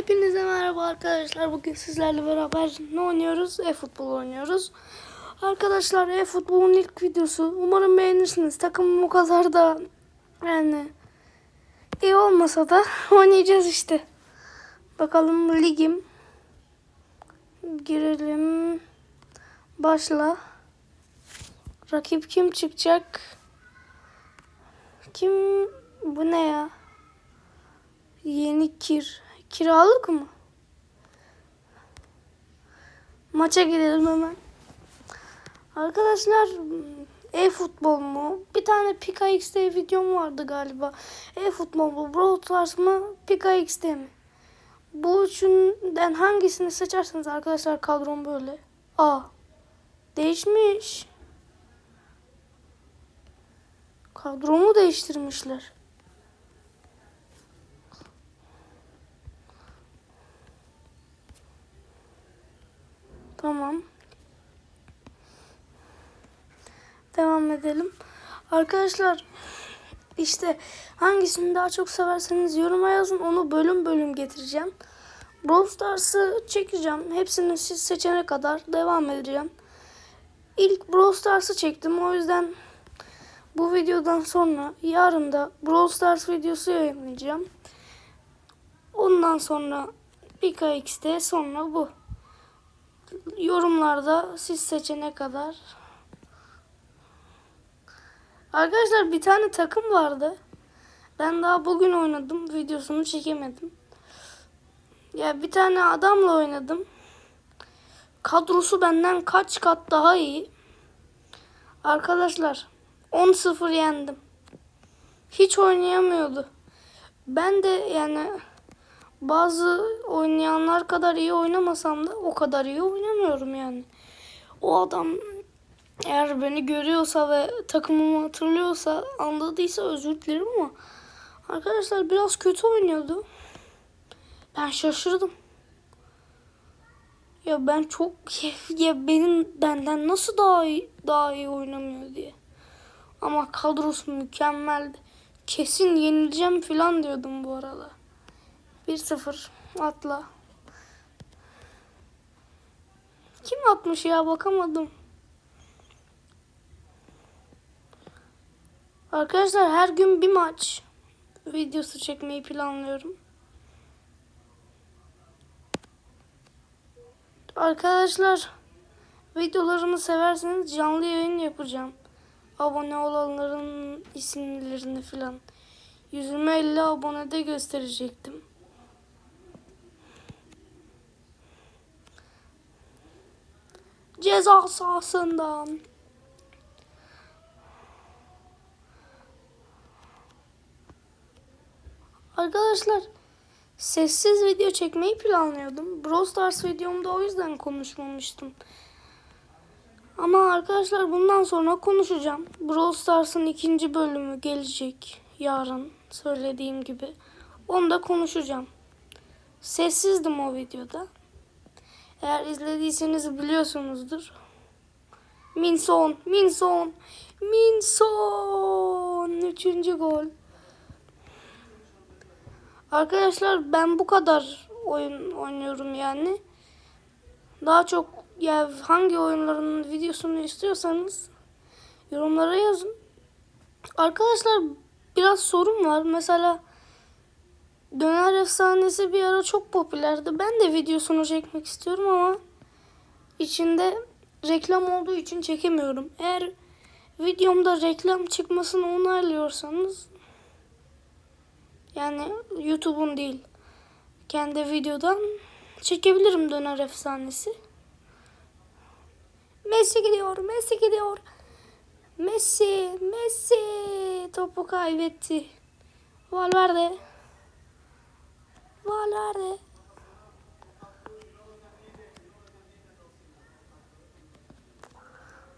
Hepinize merhaba arkadaşlar. Bugün sizlerle beraber ne oynuyoruz? E-futbol oynuyoruz. Arkadaşlar e-futbolun ilk videosu. Umarım beğenirsiniz. Takımım o kadar da yani iyi olmasa da oynayacağız işte. Bakalım ligim. Girelim. Başla. Rakip kim çıkacak? Kim? Bu ne ya? Yeni kir. Kiralık mı? Maça gidelim hemen. Arkadaşlar e-futbol mu? Bir tane Pika XD videom vardı galiba. E-futbol mu? Brawl Stars mı? Pika XD mi? Bu üçünden hangisini seçerseniz arkadaşlar kadrom böyle. Aa. Değişmiş. Kadromu değiştirmişler. Tamam. Devam edelim. Arkadaşlar işte hangisini daha çok severseniz yoruma yazın. Onu bölüm bölüm getireceğim. Brawl Stars'ı çekeceğim. Hepsini siz seçene kadar devam edeceğim. İlk Brawl Stars'ı çektim. O yüzden bu videodan sonra yarın da Brawl Stars videosu yayınlayacağım. Ondan sonra Pika X'de sonra bu yorumlarda siz seçene kadar. Arkadaşlar bir tane takım vardı. Ben daha bugün oynadım. Videosunu çekemedim. Ya bir tane adamla oynadım. Kadrosu benden kaç kat daha iyi. Arkadaşlar 10-0 yendim. Hiç oynayamıyordu. Ben de yani bazı oynayanlar kadar iyi oynamasam da o kadar iyi oynamıyorum yani. O adam eğer beni görüyorsa ve takımımı hatırlıyorsa anladıysa özür dilerim ama arkadaşlar biraz kötü oynuyordu. Ben şaşırdım. Ya ben çok ya benim benden nasıl daha iyi, daha iyi oynamıyor diye. Ama kadrosu mükemmeldi. Kesin yenileceğim falan diyordum bu arada. 1-0 atla. Kim atmış ya bakamadım. Arkadaşlar her gün bir maç videosu çekmeyi planlıyorum. Arkadaşlar videolarımı severseniz canlı yayın yapacağım. Abone olanların isimlerini falan. Yüzüme 50 abonede gösterecektim. Ceza sahasından. Arkadaşlar sessiz video çekmeyi planlıyordum. Brawl Stars videomda o yüzden konuşmamıştım. Ama arkadaşlar bundan sonra konuşacağım. Brawl Stars'ın ikinci bölümü gelecek yarın söylediğim gibi. Onu da konuşacağım. Sessizdim o videoda. Eğer izlediyseniz biliyorsunuzdur. Minson, Minson, Minson. Üçüncü gol. Arkadaşlar ben bu kadar oyun oynuyorum yani. Daha çok ya hangi oyunların videosunu istiyorsanız yorumlara yazın. Arkadaşlar biraz sorun var. Mesela Döner efsanesi bir ara çok popülerdi. Ben de videosunu çekmek istiyorum ama içinde reklam olduğu için çekemiyorum. Eğer videomda reklam çıkmasını onaylıyorsanız yani YouTube'un değil kendi videodan çekebilirim döner efsanesi. Messi gidiyor, Messi gidiyor. Messi, Messi topu kaybetti. Valverde. Valverde.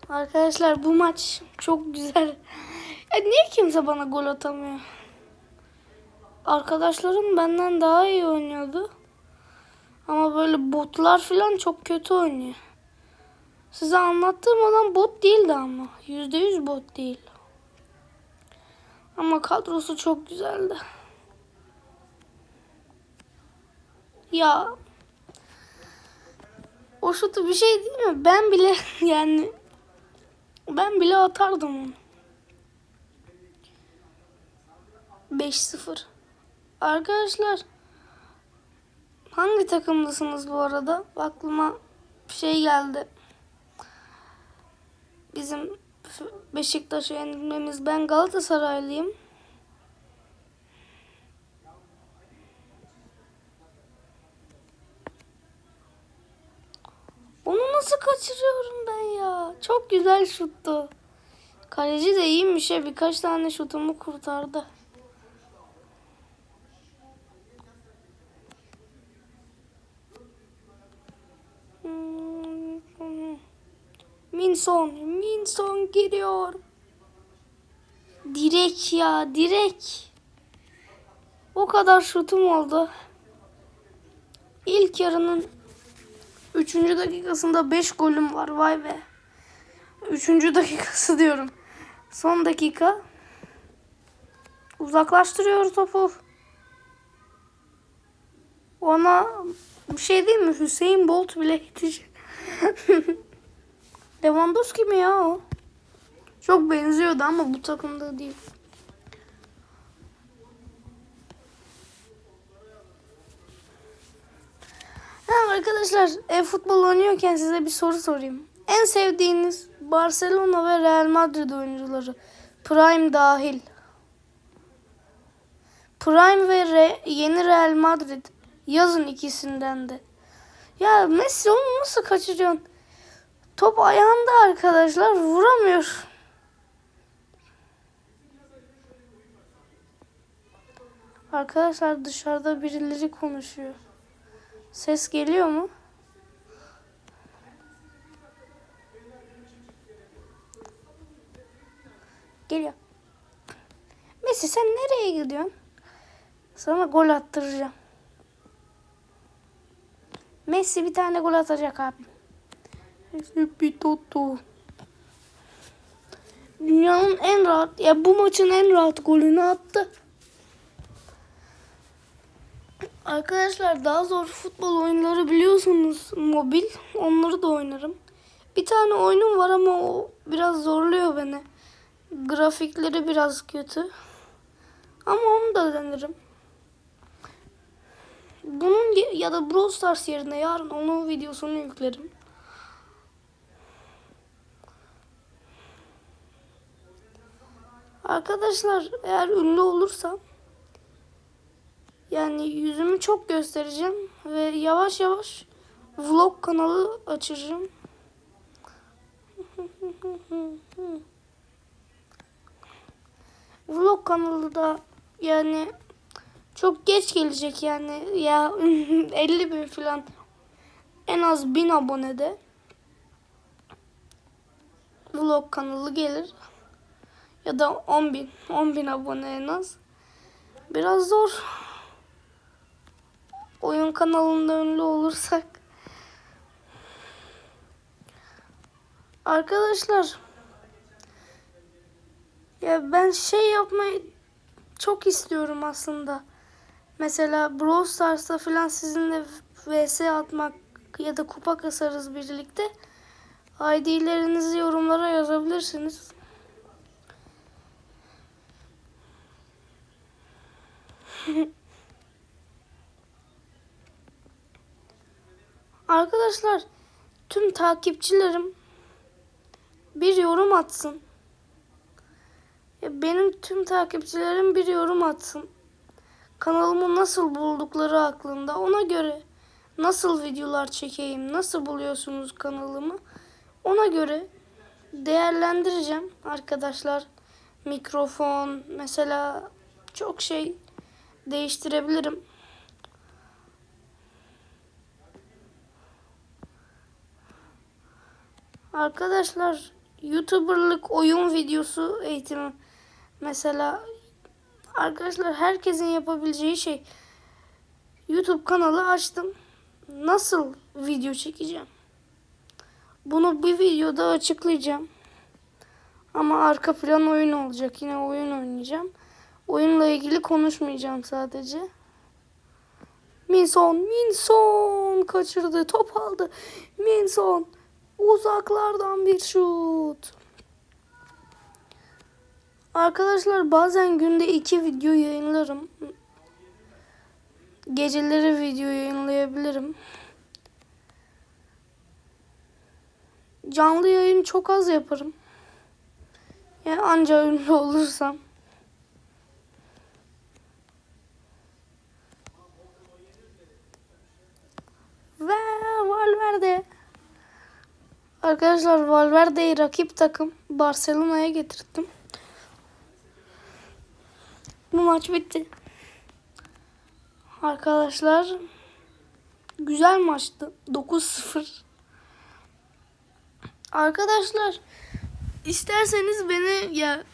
Arkadaşlar bu maç çok güzel. Ya niye kimse bana gol atamıyor? Arkadaşlarım benden daha iyi oynuyordu. Ama böyle botlar falan çok kötü oynuyor. Size anlattığım adam bot değildi ama. Yüzde yüz bot değil. Ama kadrosu çok güzeldi. Ya o şutu bir şey değil mi? Ben bile yani ben bile atardım onu. 5-0. Arkadaşlar hangi takımlısınız bu arada? Aklıma bir şey geldi. Bizim Beşiktaş'a yenilmemiz. Ben Galatasaraylıyım. Onu nasıl kaçırıyorum ben ya? Çok güzel şuttu. Kaleci de iyiymiş ya. Birkaç tane şutumu kurtardı. Minson, Minson giriyor. Direk ya, direk. O kadar şutum oldu. İlk yarının 3. dakikasında 5 golüm var. Vay be. 3. dakikası diyorum. Son dakika. Uzaklaştırıyor topu. Ona bir şey değil mi? Hüseyin Bolt bile yetecek. Lewandowski mi ya o? Çok benziyordu ama bu takımda değil. Ha arkadaşlar e, futbol oynuyorken size bir soru sorayım. En sevdiğiniz Barcelona ve Real Madrid oyuncuları Prime dahil. Prime ve Re- yeni Real Madrid yazın ikisinden de. Ya Messi onu nasıl kaçırıyorsun? Top ayağında arkadaşlar vuramıyor. Arkadaşlar dışarıda birileri konuşuyor. Ses geliyor mu? Geliyor. Messi sen nereye gidiyorsun? Sana gol attıracağım. Messi bir tane gol atacak abi. Messi bir toto. Dünyanın en rahat, ya bu maçın en rahat golünü attı. Arkadaşlar daha zor futbol oyunları biliyorsunuz mobil. Onları da oynarım. Bir tane oyunum var ama o biraz zorluyor beni. Grafikleri biraz kötü. Ama onu da denerim. Bunun ya da Brawl Stars yerine yarın onun videosunu yüklerim. Arkadaşlar eğer ünlü olursam yani yüzümü çok göstereceğim ve yavaş yavaş vlog kanalı açacağım. vlog kanalı da yani çok geç gelecek yani. Ya 50 bin falan. En az 1000 abonede vlog kanalı gelir. Ya da 10 bin 10 bin abone en az. Biraz zor oyun kanalında ünlü olursak arkadaşlar ya ben şey yapmayı çok istiyorum aslında. Mesela Brawl Stars'ta falan sizinle vs atmak ya da kupa kasarız birlikte. ID'lerinizi yorumlara yazabilirsiniz. Arkadaşlar tüm takipçilerim bir yorum atsın. Benim tüm takipçilerim bir yorum atsın. Kanalımı nasıl buldukları aklında. Ona göre nasıl videolar çekeyim, nasıl buluyorsunuz kanalımı. Ona göre değerlendireceğim arkadaşlar. Mikrofon mesela çok şey değiştirebilirim. Arkadaşlar YouTuber'lık oyun videosu eğitimi mesela arkadaşlar herkesin yapabileceği şey YouTube kanalı açtım. Nasıl video çekeceğim? Bunu bir videoda açıklayacağım. Ama arka plan oyun olacak. Yine oyun oynayacağım. Oyunla ilgili konuşmayacağım sadece. Minson, Minson kaçırdı. Top aldı. Minson uzaklardan bir şut. Arkadaşlar bazen günde iki video yayınlarım. Geceleri video yayınlayabilirim. Canlı yayın çok az yaparım. Yani anca ünlü olursam. Ve Valverde. Arkadaşlar Valverde'yi rakip takım Barcelona'ya getirttim. Bu maç bitti. Arkadaşlar güzel maçtı. 9-0. Arkadaşlar isterseniz beni ya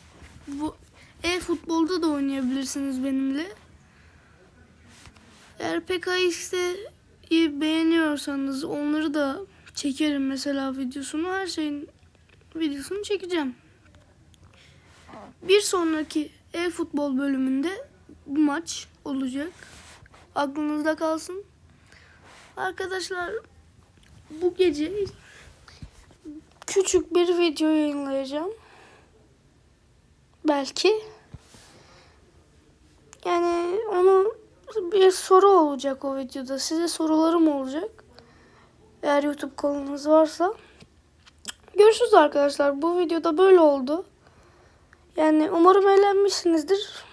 bu e-futbolda da oynayabilirsiniz benimle. Eğer PKX'i beğeniyorsanız onları da çekerim mesela videosunu. Her şeyin videosunu çekeceğim. Bir sonraki e-futbol bölümünde bu maç olacak. Aklınızda kalsın. Arkadaşlar bu gece küçük bir video yayınlayacağım. Belki. Yani onu bir soru olacak o videoda. Size sorularım olacak. Eğer YouTube kanalınız varsa. Görüşürüz arkadaşlar. Bu videoda böyle oldu. Yani umarım eğlenmişsinizdir.